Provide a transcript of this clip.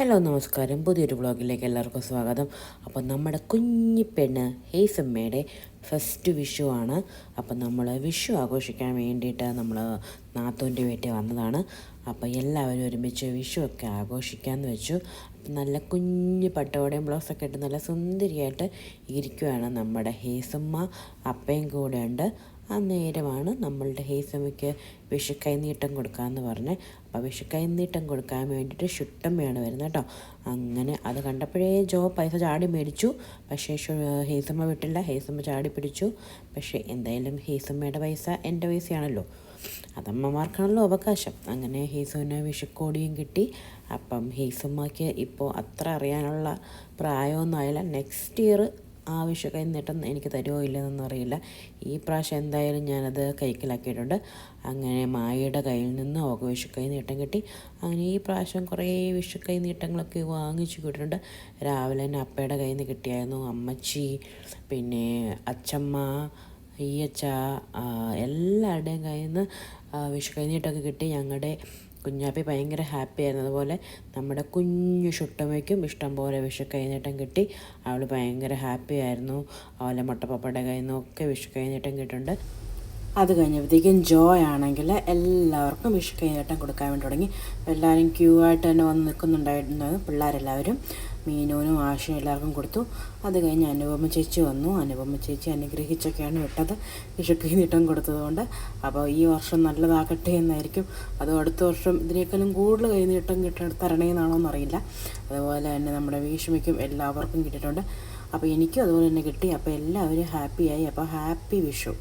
Hello നമസ്കാരം. പുതിയൊരു വ്ളോഗിലേക്ക് എല്ലാവർക്കും സ്വാഗതം. അപ്പോൾ നമ്മുടെ കുഞ്ഞി പെണ്ണ് ഹേസമ്മയുടെ ഫസ്റ്റ് വിഷു ആണ്. അപ്പം നമ്മൾ വിഷു ആഘോഷിക്കാൻ വേണ്ടിയിട്ട് നമ്മൾ നാത്തൂന്റെ വീട്ടിൽ വന്നതാണ്. അപ്പോൾ എല്ലാവരും ഒരുമിച്ച് വിഷു ഒക്കെ ആഘോഷിക്കാമെന്ന് വെച്ചു. അപ്പം നല്ല കുഞ്ഞ് പട്ടോടെയും ബ്ലൗസൊക്കെ ഇട്ട് നല്ല സുന്ദരിയായിട്ട് ഇരിക്കുകയാണ് നമ്മുടെ ഹേസമ്മ. അപ്പയും കൂടെ ഉണ്ട്. ആ നേരമാണ് നമ്മളുടെ ഹേസമ്മയ്ക്ക് വിഷു കൈനീട്ടം കൊടുക്കാമെന്ന് പറഞ്ഞ്. അപ്പോൾ വിഷു കൈനീട്ടം കൊടുക്കാൻ വേണ്ടിയിട്ട് ഷുട്ടമ്മയാണ് വരുന്നത് കേട്ടോ. അങ്ങനെ അത് കണ്ടപ്പോഴേ ജോ പൈസ ചാടി മേടിച്ചു. പക്ഷേ ഹേസമ്മ വിട്ടില്ല. ഹേസമ്മ ചാടി പിടിച്ചു പക്ഷേ എന്തായാലും ഹീസമ്മയുടെ പൈസ എന്റെ പൈസയാണല്ലോ. അതമ്മമാർക്കാണല്ലോ അവകാശം. അങ്ങനെ ഹീസുവിന് വിഷുക്കോടിയും കിട്ടി. അപ്പം ഹീസുമ്മയ്ക്ക് ഇപ്പോൾ അത്ര അറിയാനുള്ള പ്രായമൊന്നും ആയില്ല. നെക്സ്റ്റ് ഇയർ ആ എന്നിട്ടും എനിക്ക് തരുമോ ഇല്ലെന്നൊന്നും അറിയില്ല. ഈ പ്രാവശ്യം എന്തായാലും ഞാനത് കൈക്കലാക്കിയിട്ടുണ്ട്. അങ്ങനെ മായയുടെ കയ്യിൽ നിന്ന് അവൾക്ക് വിഷുക്കൈ നീട്ടം കിട്ടി. അങ്ങനെ ഈ പ്രാവശ്യം കുറേ വിഷുക്കൈ നീട്ടങ്ങളൊക്കെ വാങ്ങിച്ചു കിട്ടിയിട്ടുണ്ട് രാവിലെ തന്നെ അപ്പയുടെ കയ്യിൽ നിന്ന് കിട്ടിയായിരുന്നു. അമ്മച്ചി പിന്നെ അച്ഛമ്മ ഈ അച്ഛ എല്ലാവരുടെയും കയ്യിൽ നിന്ന് വിഷു കൈനീട്ടമൊക്കെ കിട്ടി. ഞങ്ങളുടെ കുഞ്ഞാപ്പി ഭയങ്കര ഹാപ്പി ആയിരുന്നു. അതുപോലെ നമ്മുടെ കുഞ്ഞു ഷുട്ടമ്മയ്ക്കും ഇഷ്ടം പോലെ വിഷു കൈനീട്ടം കിട്ടി. അവൾ ഭയങ്കര ഹാപ്പി ആയിരുന്നു. അതുപോലെ മുട്ടപ്പപ്പയുടെ കയ്യിൽ നിന്നൊക്കെ വിഷു കൈനീട്ടം കിട്ടിയിട്ടുണ്ട്. അത് കഴിഞ്ഞപ്പോഴത്തേക്കും ജോയ് ആണെങ്കിൽ എല്ലാവർക്കും വിഷു കൊടുക്കാൻ വേണ്ടി തുടങ്ങി. എല്ലാവരും ക്യൂ ആയിട്ട് തന്നെ വന്ന് നിൽക്കുന്നുണ്ടായിരുന്നു പിള്ളേരെല്ലാവരും. മീനൂനും ആശയം എല്ലാവർക്കും കൊടുത്തു. അത് കഴിഞ്ഞ് അനുപമ ചേച്ചി വന്നു. അനുപമ ചേച്ചി അനുഗ്രഹിച്ചൊക്കെയാണ് വിട്ടത്. വിഷുക്ക് നീട്ടം കൊടുത്തതുകൊണ്ട്. അപ്പോൾ ഈ വർഷം നല്ലതാകട്ടെ എന്നായിരിക്കും. അത് അടുത്ത വർഷം ഇതിനേക്കാളും കൂടുതൽ കൈ നീട്ടം കിട്ട തരണേന്നാണോ എന്നറിയില്ല അതുപോലെ തന്നെ നമ്മുടെ വീഷ്മയ്ക്കും എല്ലാവർക്കും കിട്ടിയിട്ടുണ്ട്. അപ്പോൾ എനിക്കും അതുപോലെ തന്നെ കിട്ടി. അപ്പോൾ എല്ലാവരും ഹാപ്പിയായി. അപ്പോൾ ഹാപ്പി വിഷു.